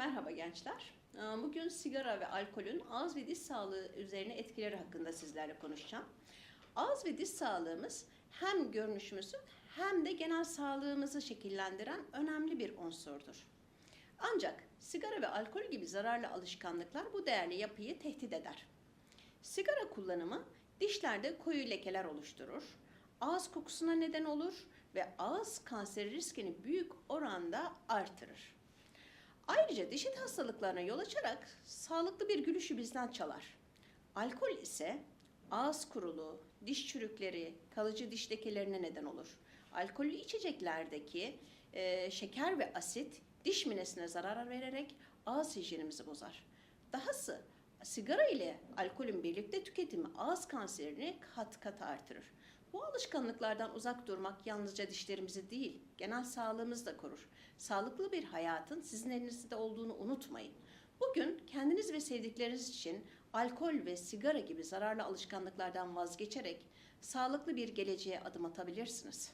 Merhaba gençler. Ee, Bugün sigara ve alkolün ağız ve diş sağlığı üzerine etkileri hakkında sizlerle konuşacağım. Ağız ve diş sağlığımız hem görünüşümüzü hem de genel sağlığımızı şekillendiren önemli bir unsurdur. Ancak sigara ve alkol gibi zararlı alışkanlıklar bu değerli yapıyı tehdit eder. Sigara kullanımı dişlerde koyu lekeler oluşturur, ağız kokusuna neden olur ve ağız kanseri riskini büyük oranda artırır. Ayrıca diş eti hastalıklarına yol açarak sağlıklı bir gülüşü bizden çalar. Alkol ise ağız kuruluğu, diş çürükleri, kalıcı diş lekelerine neden olur. Alkollü içeceklerdeki e, şeker ve asit diş minesine zarar vererek ağız hijyenimizi bozar. Dahası sigara ile alkolün birlikte tüketimi ağız kanserini kat kat artırır. Bu alışkanlıklardan uzak durmak yalnızca dişlerimizi değil, genel sağlığımızı da korur. Sağlıklı bir hayatın sizin elinizde olduğunu unutmayın. Bugün kendiniz ve sevdikleriniz için alkol ve sigara gibi zararlı alışkanlıklardan vazgeçerek sağlıklı bir geleceğe adım atabilirsiniz.